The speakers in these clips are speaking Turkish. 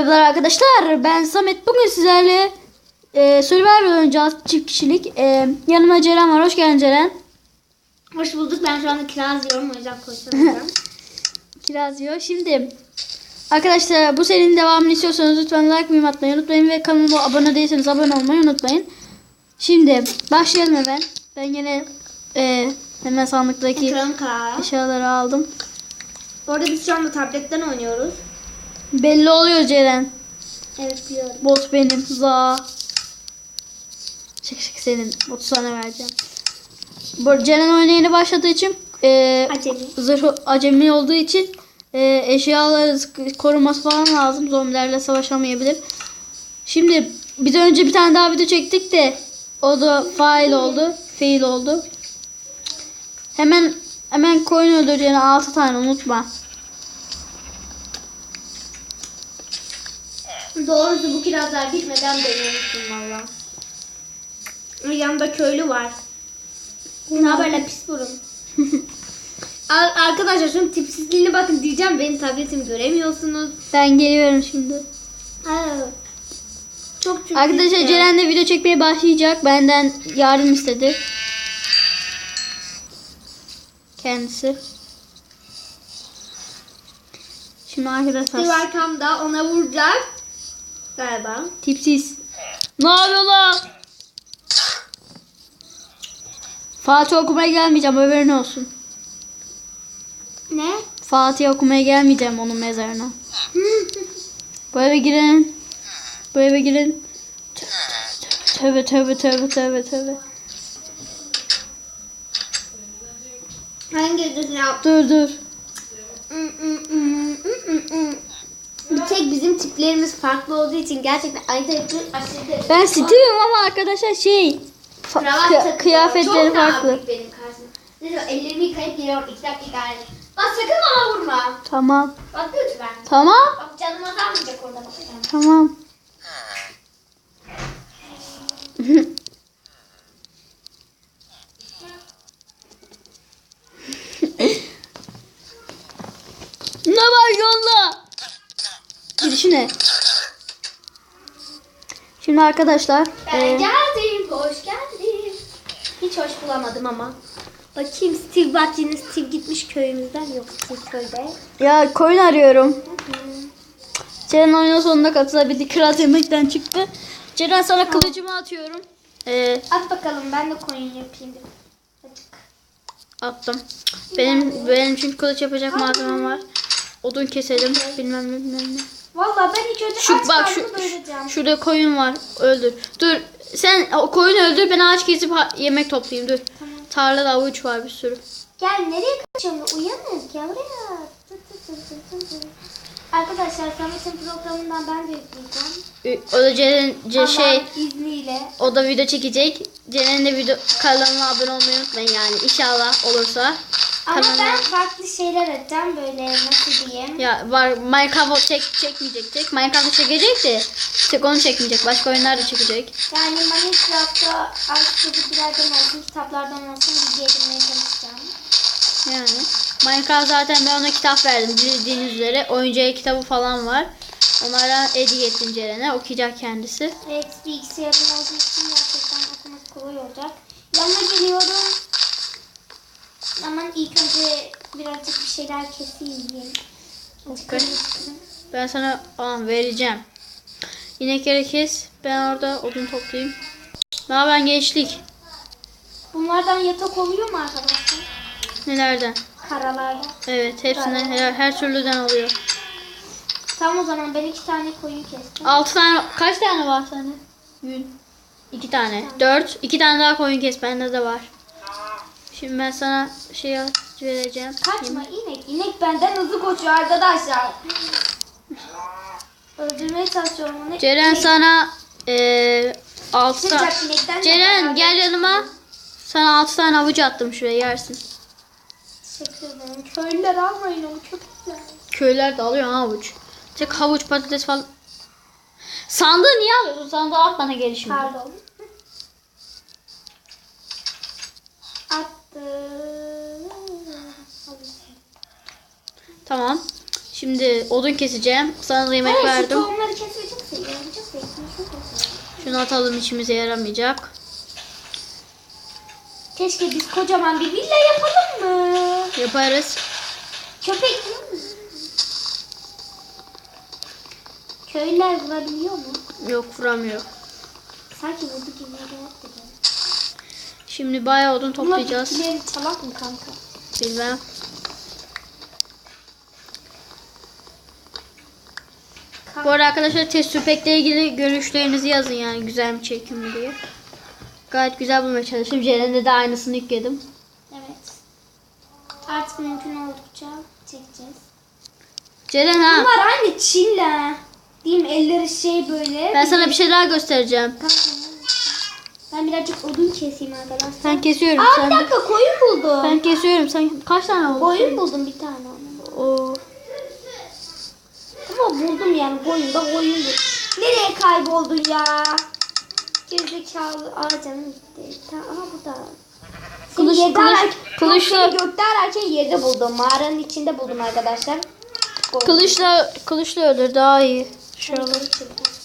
Merhabalar arkadaşlar ben Samet bugün sizlerle e, Survivor oynayacağız çift kişilik e, yanımda Ceren var hoş geldin Ceren Hoş bulduk. Ben şu anda kiraz yiyorum. O yüzden konuşamıyorum. Kiraz yiyor şimdi Arkadaşlar bu serinin devamını istiyorsanız lütfen like yorum atmayı unutmayın ve kanalıma abone değilseniz abone olmayı unutmayın Şimdi başlayalım hemen ben yine e, hemen sandıktaki eşyaları aldım Bu arada biz şu anda tabletten oynuyoruz. Belli oluyor Ceren Evet biliyorum. Bot benim. Za. Çık çık senin. Botu sana vereceğim. Bu Ceren oyuna yeni başladığı için e, Acemi. zırh acemi olduğu için e, eşyaları koruması falan lazım. Zombilerle savaşamayabilir. Şimdi de önce bir tane daha video çektik de o da fail oldu. Fail oldu. Hemen hemen koyun öldüreceğine 6 tane unutma. Doğrusu bu kirazlar bitmeden unuttum valla. Yanında köylü var. Ne haber lan pis burun? Ar- Arkadaşlar şunun tipsizliğine bakın diyeceğim. Benim tabletimi göremiyorsunuz. Ben geliyorum şimdi. Aa, Çok çok Arkadaşlar. Ceren de video çekmeye başlayacak. Benden yardım istedi. Kendisi. Şimdi arkadaşlar arkamda ona vuracak. Galiba. tipsiz. Ne yapıyor lan? Fatih okumaya gelmeyeceğim haberin olsun. Ne? Fatih okumaya gelmeyeceğim onun mezarına. Bu eve girin. Bu eve girin. Tövbe tövbe tövbe tövbe tövbe. Hangi ödülünü yap? Dur dur. Bir tek bizim tiplerimiz farklı olduğu için gerçekten aynı yapıyor. Aşırı Ben Steve'im ama arkadaşlar şey Kravat kıyafetleri farklı. benim karşımda. Neyse ellerimi yıkayıp geliyorum. İki dakika yani. Bak sakın bana vurma. Tamam. Bak lütfen. Tamam. Bak canım azalmayacak orada bakacağım. Tamam. ne var yolla? Girişine. Şimdi arkadaşlar Ben e, geldim. Hoş geldin. Hiç hoş bulamadım ama. Bakayım Steve bak yine Steve gitmiş köyümüzden. Yok Steve köyde. ya koyun arıyorum. Ceren oyunun sonunda katılabildi. Kiraz yemekten çıktı. Ceren sana kılıcımı atıyorum. E, At bakalım ben de koyun yapayım. Azıcık. Attım. Benim benim çünkü kılıç yapacak malzemem var. Odun keselim. Bilmem ne bilmem ne. Vallahi ben ilk önce Şu aç bak şu doyuracağım. şurada koyun var. Öldür. Dur. Sen o koyunu öldür. Ben ağaç ha- yemek toplayayım. Dur. Tarlada avuç var bir sürü. Gel nereye kaçıyorsun? Uyanın gel buraya. Tı tı tı tı tı. Arkadaşlar Samet'in programından ben de yükleyeceğim. Ü- O da Ceren ce- şey izniyle. o da video çekecek. Ceren'in de video kanalına abone olmayı unutmayın yani. İnşallah olursa. Ama Kanalına- ben farklı şeyler edeceğim böyle nasıl diyeyim. Ya var Minecraft çek çekmeyecek tek. Minecraft'ı çekecek de tek onu çekmeyecek. Başka oyunlar da çekecek. Yani Minecraft'ta ansiklopedilerden olsun, kitaplardan olsun bilgi edinmeye çalışacağım. Yani Minecraft zaten ben ona kitap verdim bildiğiniz üzere. Oyuncağı kitabı falan var. Onlara hediye ettim Ceren'e. Okuyacak kendisi. Evet bilgisayarım olduğu için gerçekten okuması kolay olacak. Yanına geliyorum. Ama ilk önce birazcık bir şeyler keseyim. Okey. Ben sana falan vereceğim. İnekleri kes. Ben orada odun toplayayım. Ne haber gençlik? Bunlardan yatak oluyor mu arkadaşlar? Nelerden? Karalarda. Evet hepsinden her, her türlüden oluyor. Tamam o zaman ben iki tane koyun kestim. Altı tane kaç tane var sende? Gün. İki tane. Dört. İki tane daha koyun kes. Bende de var. Şimdi ben sana şey vereceğim. Kaçma inek. İnek benden hızlı koşuyor arkadaşlar. Öldürmeye çalışıyorum onu. Ceren İnek- sana eee altı ta- Sıcak inekten de Ceren beraber- gel yanıma. Sana altı tane avuç attım şuraya yersin. Teşekkür ederim. Köylüler almayın onu çok güzel. Köyler de alıyor ha avuç. Tek havuç patates falan. Sandığı niye alıyorsun? Sandığı at bana geri şimdi. Pardon. Attım. Tamam. Şimdi odun keseceğim. Sana da yemek Hayır, verdim. tohumları. Çok seviyorum. Şunu atalım işimize yaramayacak. Keşke biz kocaman bir villa yapalım? Yaparız. Köpek yiyor mu? Köylüler vurabiliyor mu? Yok vuramıyor. Sanki vurdu gibi yaptı. Şimdi bayağı odun Bunlar toplayacağız. bitkileri çalak mı kanka? Bilmem. Kanka. Bu arada arkadaşlar test tüpekle ilgili görüşlerinizi yazın yani güzel mi çekim diye. Gayet güzel bulmaya çalıştım. Ceren'de de aynısını yükledim. Mümkün oldukça çekeceğiz. Ceren ha Bunlar aynı çille. Diyeyim elleri şey böyle. ben sana bir şey daha göstereceğim. Ben birazcık odun keseyim arkadaşlar. Ben kesiyorum Aa sen bir dakika koyun buldum. Ben kesiyorum. Sen kaç tane oldu? Koyun buldum bir tane. Oo. Ama buldum yani koyun da koyundu. Nereye kayboldun ya? Gerizekalı. Aa canım gitti. Aha bu da. Kılıç- yerde kılıç- kılıçla- gökte ararken yerde buldum. Mağaranın içinde buldum arkadaşlar. Koyun. Kılıçla kılıçla öldür daha iyi.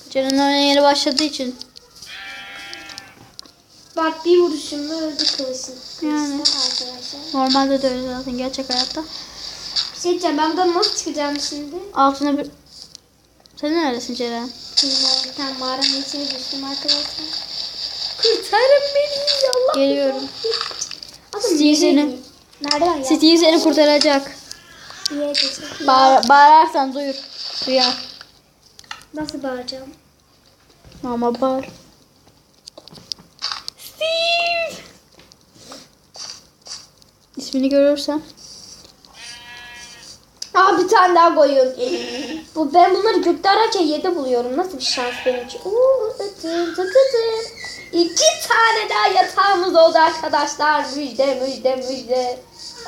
Ceren oyuna yeni başladığı için. Bak bir vuruşumda öldü kılıçın. Yani. Normalde de öyle zaten gerçek hayatta. Bir şey diyeceğim ben buradan nasıl çıkacağım şimdi? Altına bir... Sen neredesin Ceren? Bilmiyorum. Tane mağaranın içine düştüm arkadaşlar. Kurtarın beni Allah. Geliyorum. Adam Steve seni- gidiyor? Nerede var ya? Steve seni kurtaracak. Yere geçecek. Bağır, bağırarsan duyur. Duyar. Nasıl bağıracağım? Ama bağır. Steve! İsmini görürsen. Aa bir tane daha koyun. Bu ben bunları gökte ararken yerde buluyorum. Nasıl bir şans benim için? Oo, ıtın, tıtı tın. İki tane daha yatağımız oldu arkadaşlar. Müjde müjde müjde.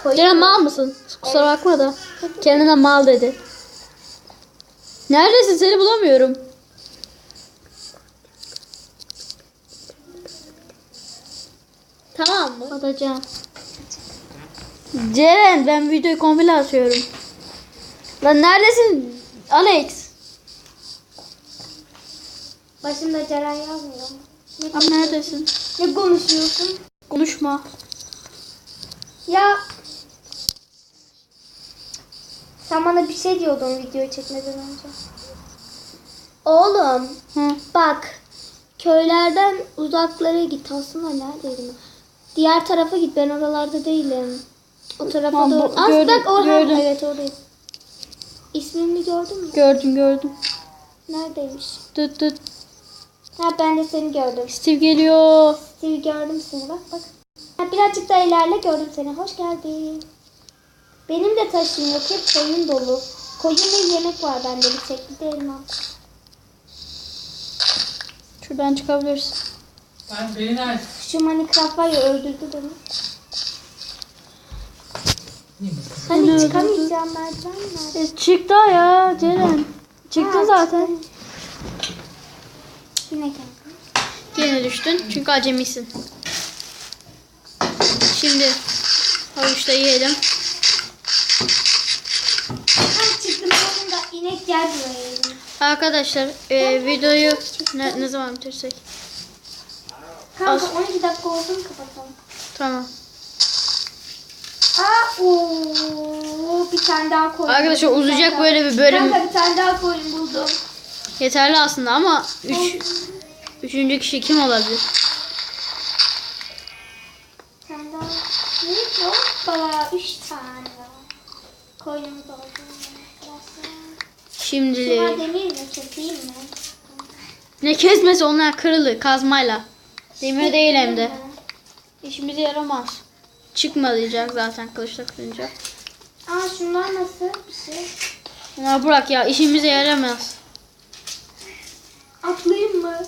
Koyun. Ceren mal mısın? Kusura bakma da. Kendine mal dedi. Neredesin seni bulamıyorum. Tamam mı? Atacağım. Ceren ben videoyu komple atıyorum. Lan neredesin Alex? Başımda Ceren yazmıyor. Ne, Lan neredesin? ne konuşuyorsun? Konuşma. Ya sen bana bir şey diyordun videoyu çekmeden önce. Oğlum Hı. bak köylerden uzaklara git. Aslında neredeydim? Diğer tarafa git. Ben oralarda değilim. O tarafa Tamam, doğru. As gördüm, bak orada. Evet oradayım. İsmini gördün mü? Gördüm gördüm. Neredeymiş? Tut tut. Ha ben de seni gördüm. Steve geliyor. Steve gördüm seni bak bak. Ha, birazcık daha ilerle gördüm seni. Hoş geldin. Benim de taşım yok. Hep koyun dolu. Koyun ve yemek var bende bir tek. Bir de elma. Şuradan çıkabilirsin. Ben beni nerede? Şu Minecraft var ya öldürdü beni. Hani çıkamayacağım merdiven nerede? E, çıktı ya Ceren. Çıktı Ha, zaten. çıktım. Yine geldim. Yine düştün çünkü acemisin. Şimdi havuçta yiyelim. Ha çıktım sonunda inek gel buraya. Arkadaşlar e, videoyu ne, ne zaman bitirsek? Kanka Az. 12 dakika oldu mu kapatalım. Tamam. Aa ooo bir tane daha koyun. Arkadaşlar buldum uzayacak böyle bir bölüm Kanka bir tane daha koyun buldum. yeterli aslında ama üç, üçüncü kişi kim olabilir? Bir tane daha. Ne yok? Bana 3 tane var. Koyunumuz oldu. Arkadaşlar. Şunlar Şimdilik. demir mi? Keseyim mi? Ne kesmesi onlar kırılı kazmayla. Demir değil hem de. İşimize yaramaz. Çıkmayacak zaten kılıçla kırınca. Aa şunlar nasıl bir şey? Ya bırak ya işimize yaramaz. Atlayayım mı?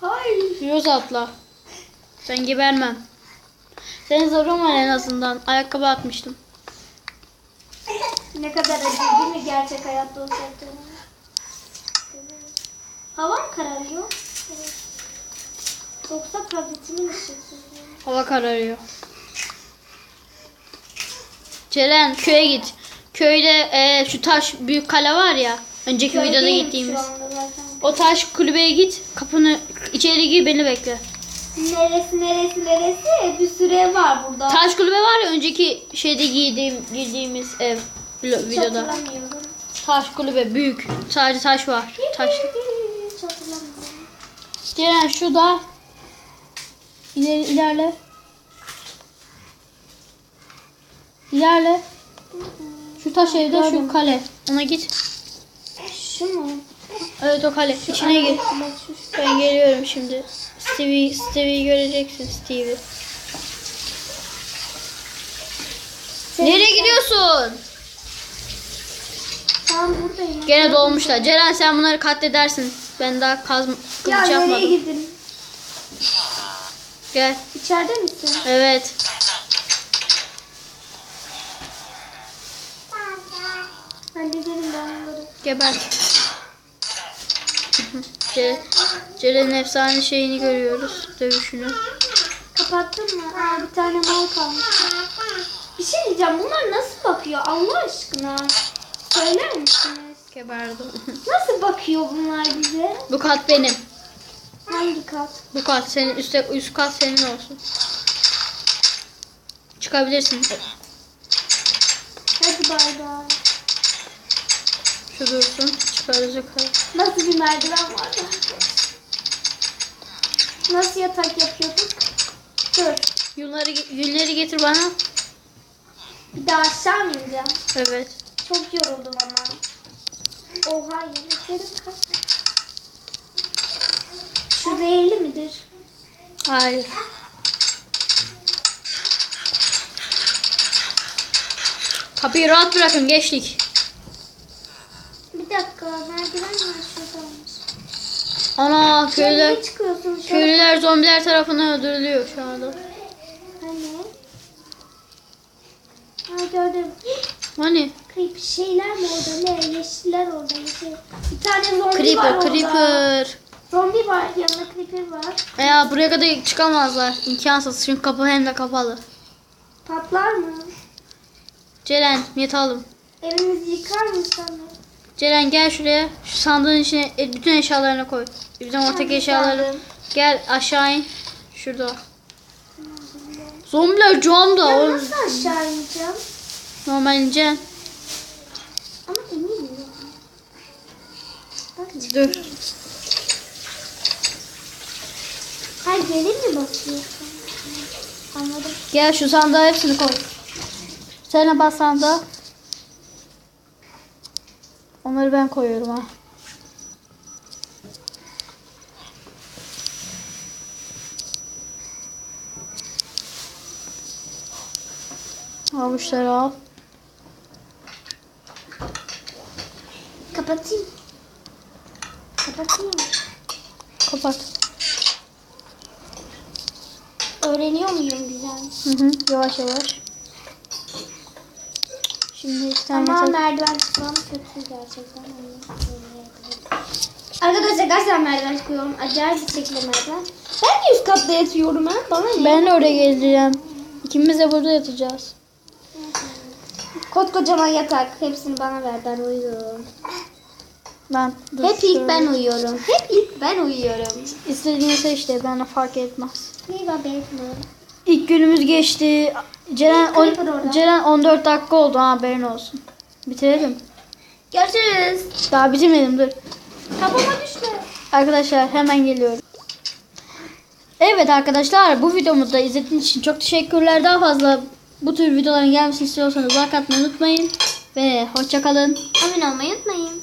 Hayır. Yoz atla. Ben gebermem. Senin zorun var en azından. Ayakkabı atmıştım. Ne kadar acı değil mi gerçek hayatta olsaydı? Hava mı kararıyor? Evet. Yoksa tabletimin ışığı sızıyor. Hava kararıyor. Ceren köye git. köyde e, şu taş büyük kale var ya. Önceki videoda Köydeyim gittiğimiz. şu zaten. O taş kulübeye git. Kapını içeri gir beni bekle. Neresi neresi neresi? Bir süre var burada. Taş kulübe var ya önceki şeyde giydiğim girdiğimiz ev vlo- Hiç videoda. hatırlamıyorum. Taş kulübe büyük. Sadece taş var. Taş. Hiç hatırlamıyorum. Ceren şurada. İleri ilerle. İlerle. Şu taş evde şu kale. Ona git. Şu mu? Evet o kale. İçine gir. Ben geliyorum şimdi. Stevie, Stevie'yi göreceksin Stevie. Nereye gidiyorsun? Tamam buradayım. Gene dolmuşlar. Ceren sen bunları katledersin. Ben daha kaz Ya kılıç nereye yapmadım. gidin? Gel. İçeride misin? Evet. Hallederim ben onları. Geber. Ce- Ceren'in efsane şeyini görüyoruz. Dövüşünü. Kapattın mı? Aa bir tane mal kalmış. Bir şey diyeceğim. Bunlar nasıl bakıyor Allah aşkına? Söyler misiniz? Geberdim. Nasıl bakıyor bunlar bize? Bu kat benim. Hangi kat? Bu kat senin üstte üst kat senin olsun. Çıkabilirsin. Hadi bay bay. Şu dursun. Yukarı. Nasıl bir merdiven var? Nasıl yatak yapıyorduk? Dur. Yünleri, yünleri getir bana. Bir daha aşağı mı ineceğim? Evet. Çok yoruldum ama. Oha yemeklerim kaç. Şu zehirli midir? Hayır. Kapıyı rahat bırakın geçtik. Dakika merdiven mi şuradaymış? Ana Sen köylüler, çıkıyorsun köylüler zombiler tarafından öldürülüyor şu anda. Hani? Ha gördüm. Hani? Creep şeyler mi orada? Ne? Yeşiller orada. Yeşil. Bir tane zombi var Creeper, orada. creeper. Zombi var. Yanında creeper var. Ya buraya kadar çıkamazlar. İmkansız çünkü kapı hem de kapalı. Patlar mı? Ceren yatalım. Evimizi yıkar mısın? Ceren gel şuraya. Şu sandığın içine e, bütün eşyalarını koy. Bizim ortak eşyaları. Gel aşağı in. Şurada. Zombiler camda. Ya nasıl aşağı ineceğim? Normal ineceksin. Ama eminim. Bak Dur. Her gelin mi basıyorsun? Anladım. Gel şu sandığa hepsini koy. Sen bas sandığa. Onları ben koyuyorum ha. Avuçları al. Kapatayım. Kapatayım. Kapat. Öğreniyor muyum güzel? Hı hı, yavaş yavaş. Şimdi tane Ama yatak- merdiven çıkmam kötü gerçekten. Arkadaşlar gerçekten merdiven çıkıyorum. Acayip bir şekilde merdiven. Ben de üst katta yatıyorum ha. Bana? Ben de oraya geleceğim. İkimiz de burada yatacağız. Koskocaman yatak. Hepsini bana ver. Ben uyuyorum. Ben dur Hep şöyle- ilk ben uyuyorum. Hep ilk ben uyuyorum. İstediğini seç de bana fark etmez. Ne var benim? İlk günümüz geçti. Ceren, on. Ceren 14 dakika oldu ha, haberin olsun. Bitirelim. Görüşürüz. Daha bitirmedim dur. Kafama düştü. Arkadaşlar hemen geliyorum. Evet arkadaşlar bu videomu da izlediğiniz için çok teşekkürler. Daha fazla bu tür videoların gelmesini istiyorsanız like atmayı unutmayın. Ve hoşçakalın. Abone olmayı unutmayın.